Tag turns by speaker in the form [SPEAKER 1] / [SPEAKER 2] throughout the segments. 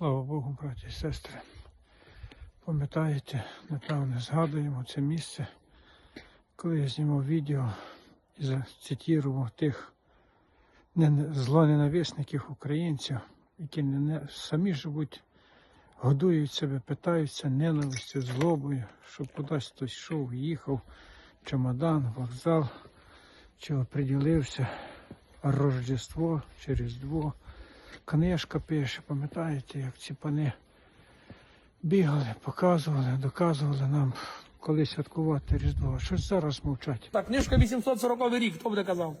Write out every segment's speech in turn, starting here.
[SPEAKER 1] Слава Богу, браті і сестри. Пам'ятаєте, напевно, згадуємо це місце, коли я знімав відео і зацитував тих злоненависників українців, які не, самі живуть, годують себе, питаються ненавистю, злобою, щоб кудись хтось йшов, їхав, чемодан, вокзал, чи оприділився Рождество чи Різдво. Книжка пише, пам'ятаєте, як ці пани бігали, показували, доказували нам, коли святкувати Різдво. Щось зараз мовчать.
[SPEAKER 2] Так, книжка 840 рік, хто буде казав?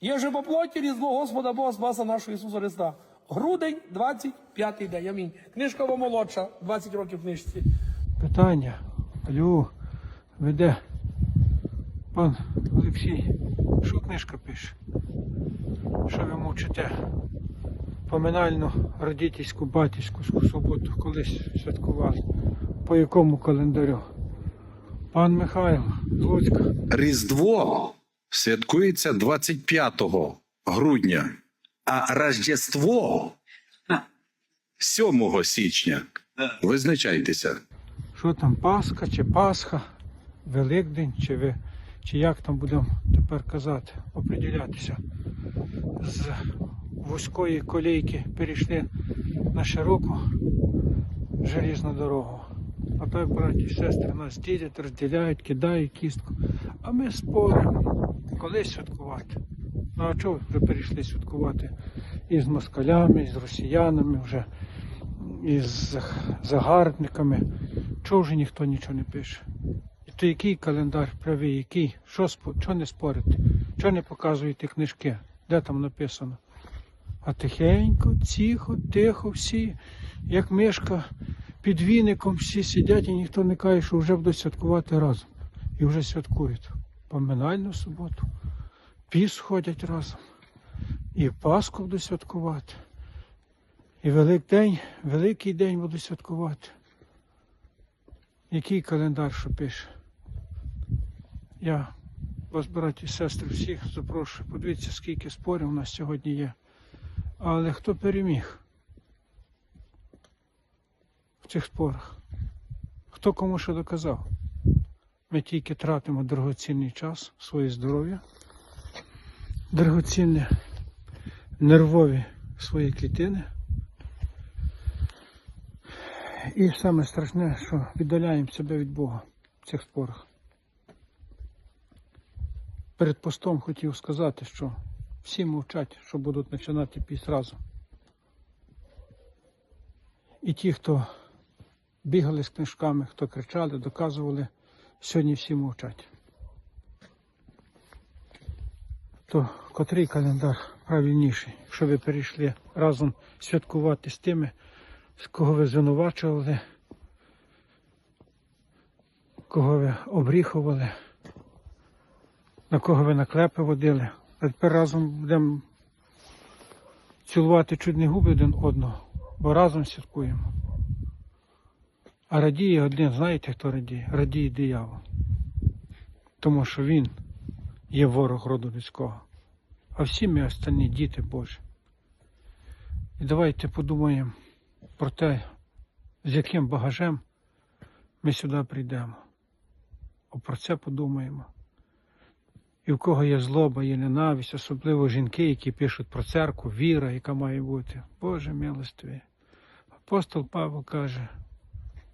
[SPEAKER 2] Є же по плоті різдво Господа Бога Спаса нашого Ісуса Христа. Грудень, 25 день. Амінь. Книжка вам молодша, 20 років книжці.
[SPEAKER 1] Питання. Алло, веде пан Олексій. Що книжка пише? Що ви мовчите? Поминальну родительську батьківську суботу колись святкували. По якому календарю? Пан Михайло, Луцька.
[SPEAKER 3] Різдво святкується 25 грудня, а Рождество 7 січня. Визначайтеся.
[SPEAKER 1] Що там, Пасха чи Пасха, Великдень, чи ви, чи як там будемо тепер казати, оприділятися. З вузької колійки перейшли на широку желізну дорогу. А так, браті сестри, нас ділять, розділяють, кидають кістку. А ми споримо, коли святкувати. Ну а чого вже перейшли святкувати і з москалями, і з росіянами вже, і з загарбниками. Чого вже ніхто нічого не пише? І то який календар правий, який? Що, що не спорити? Чого не показуєте книжки? Де там написано? А тихенько, тихо, тихо, всі, як мишка під віником, всі сидять і ніхто не каже, що вже будуть святкувати разом. І вже святкують. Поминальну суботу, піс ходять разом. І Пасху будуть святкувати. І Великдень, Великий день будуть святкувати. Який календар, що пише? Я вас, браті і сестри, всіх запрошую. Подивіться, скільки спорів у нас сьогодні є. Але хто переміг в цих спорах? Хто кому що доказав? Ми тільки тратимо дорогоцінний час, своє здоров'я, дорогоцінне нервові свої клітини. І саме страшне, що віддаляємо себе від Бога в цих спорах. Перед постом хотів сказати, що всі мовчать, що будуть починати піс разом. І ті, хто бігали з книжками, хто кричали, доказували, сьогодні всі мовчать. То котрий календар правильніший, якщо ви перейшли разом святкувати з тими, з кого ви звинувачували, кого ви обріхували, на кого ви наклепи водили. А тепер разом будемо цілувати чудні губи один одного, бо разом святкуємо. А радіє один, знаєте, хто радіє? Радіє диявол. Тому що він є ворог роду людського. А всі ми останні діти Божі. І давайте подумаємо про те, з яким багажем ми сюди прийдемо. О, про це подумаємо. І в кого є злоба, є ненависть, особливо жінки, які пишуть про церкву, віра, яка має бути. Боже милостиві. Апостол Павло каже,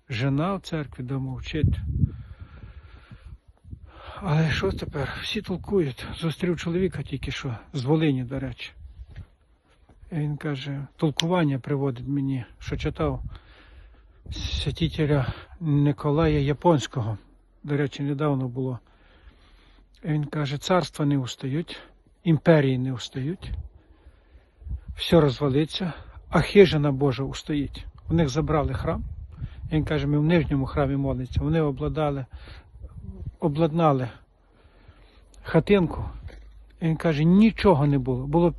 [SPEAKER 1] жена в церкві дома вчить. Але що тепер? Всі толкують. Зустрів чоловіка тільки що, з Волині, до речі. І він каже, толкування приводить мені, що читав святителя Николая Японського. До речі, недавно було. Він каже, царства не устають, імперії не устають, все розвалиться, а хижина Божа устоїть. У них забрали храм. Він каже, ми в нижньому храмі молиться. Вони обладали, обладнали хатинку. Він каже, нічого не було. Було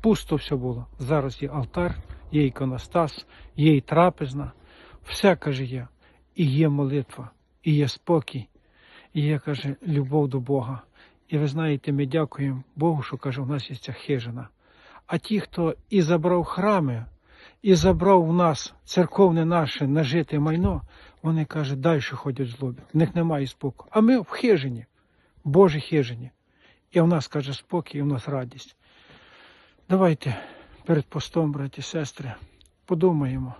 [SPEAKER 1] пусто все було. Зараз є алтар, є іконостас, є і трапезна. Все каже є. І є молитва, і є спокій, і є, каже, любов до Бога. І ви знаєте, ми дякуємо Богу, що каже, у нас є ця хижина. А ті, хто і забрав храми, і забрав у нас церковне наше нажите майно, вони каже, далі ходять в злобі. В них немає спокою. А ми в хижині, Божій хижині. І в нас каже спокій, і в нас радість. Давайте перед постом, браті сестри, подумаємо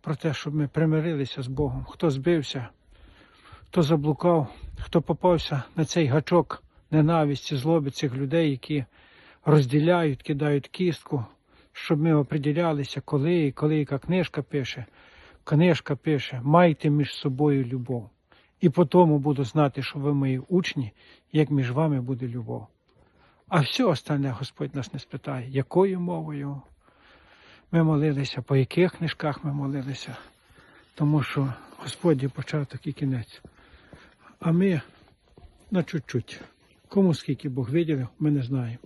[SPEAKER 1] про те, щоб ми примирилися з Богом. Хто збився, хто заблукав, хто попався на цей гачок ненависті, злоби цих людей, які розділяють, кидають кістку, щоб ми оприділялися, коли і коли яка книжка пише. Книжка пише, майте між собою любов. І по тому буду знати, що ви мої учні, як між вами буде любов. А все остальне Господь нас не спитає, якою мовою ми молилися, по яких книжках ми молилися. Тому що Господь є початок і кінець. А ми на чуть-чуть. Кому скільки Бог виділив, ми не знаємо.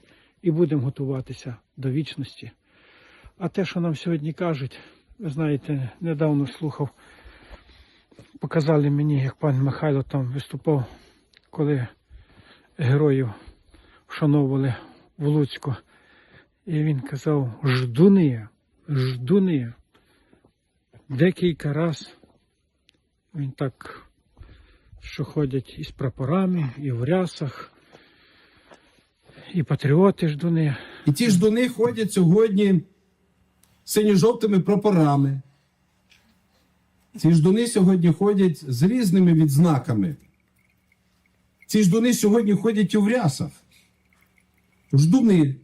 [SPEAKER 1] І будемо готуватися до вічності. А те, що нам сьогодні кажуть, ви знаєте, недавно слухав, показали мені, як пан Михайло там виступав, коли героїв вшановували в Луцьку. І він казав, ждуни, ждуни. Декілька раз він так, що ходять із прапорами, і в рясах, і патріоти ждуни.
[SPEAKER 4] І ті ж до них ходять сьогодні синьо-жовтими прапорами. Ці ждуни сьогодні ходять з різними відзнаками. Ці ждуни сьогодні ходять у врясах. Ждуни.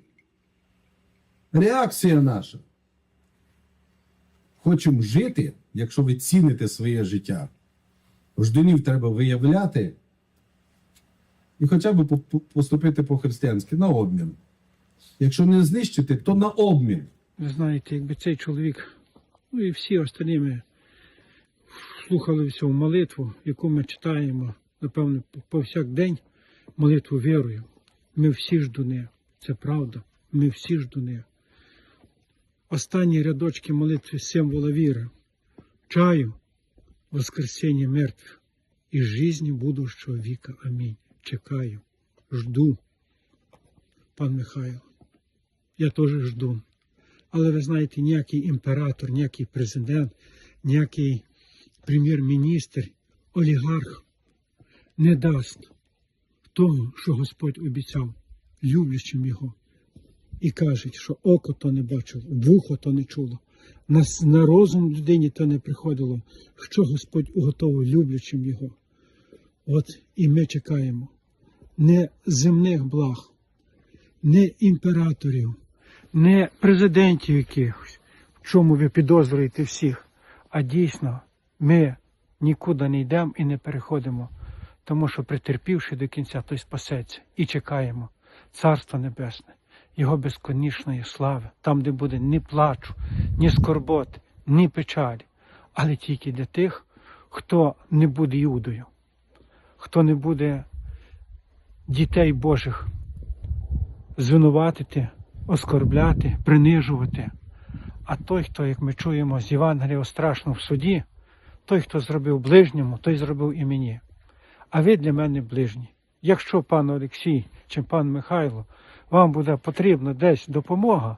[SPEAKER 4] Реакція наша. Хочемо жити, якщо ви ціните своє життя. Ждунів треба виявляти і хоча б по- по- поступити по-християнськи на обмін. Якщо не знищити, то на обмін.
[SPEAKER 1] Ви знаєте, якби цей чоловік, ну і всі остальні ми слухали всю молитву, яку ми читаємо, напевно, по- повсякдень, молитву вірою. Ми всі ждуни. Це правда. Ми всі ждуни. Останні рядочки молитви символа віри. Чаю, воскресіння мертвих і жизни будущого віка. Амінь. Чекаю, жду, пан Михайло. Я теж жду. Але ви знаєте, ніякий імператор, ніякий президент, ніякий прем'єр-міністр, олігарх не дасть того, що Господь обіцяв, люблячим його. І каже, що око то не бачило, вухо то не чуло, на, на розум людині то не приходило, що Господь уготовив люблячим його. От і ми чекаємо. Не земних благ, не імператорів, не президентів якихось, в чому ви підозрюєте всіх, а дійсно ми нікуди не йдемо і не переходимо, тому що претерпівши до кінця, той спасеться. І чекаємо. Царство Небесне, Його безконічної слави, там, де буде ні плачу, ні скорботи, ні печалі, але тільки для тих, хто не буде Іудою, хто не буде дітей Божих звинуватити, оскорбляти, принижувати. А той, хто, як ми чуємо з Євангелія страшно в суді, той, хто зробив ближньому, той зробив і мені. А ви для мене ближні. Якщо пан Олексій чи пан Михайло, вам буде потрібна десь допомога,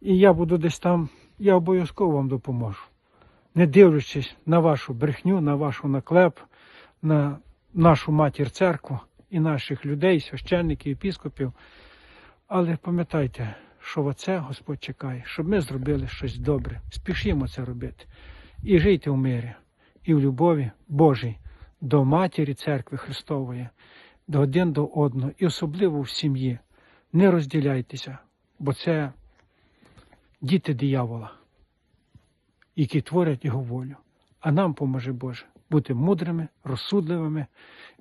[SPEAKER 1] і я буду десь там, я обов'язково вам допоможу. Не дивлячись на вашу брехню, на вашу наклеп, на нашу матір церкву і наших людей, священників, епіскопів. Але пам'ятайте, що оце Господь чекає, щоб ми зробили щось добре. Спішімо це робити. І жийте в мирі, і в любові Божій до матері церкви Христової, до один до одного, і особливо в сім'ї. Не розділяйтеся, бо це діти диявола, які творять його волю. А нам поможе Боже бути мудрими, розсудливими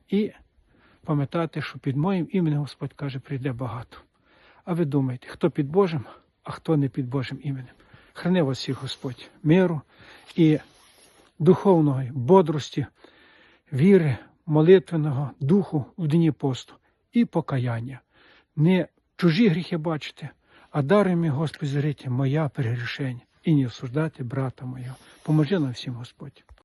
[SPEAKER 1] і пам'ятати, що під моїм іменем Господь каже, прийде багато. А ви думаєте, хто під Божим, а хто не під Божим іменем. Храни вас всіх Господь миру і духовної бодрості, віри, молитвеного духу в дні посту і покаяння. Не чужі гріхи бачите, а даруй мій Господь, зрити моя перегрішення і не осуждати брата моєго. Поможи нам всім, Господь.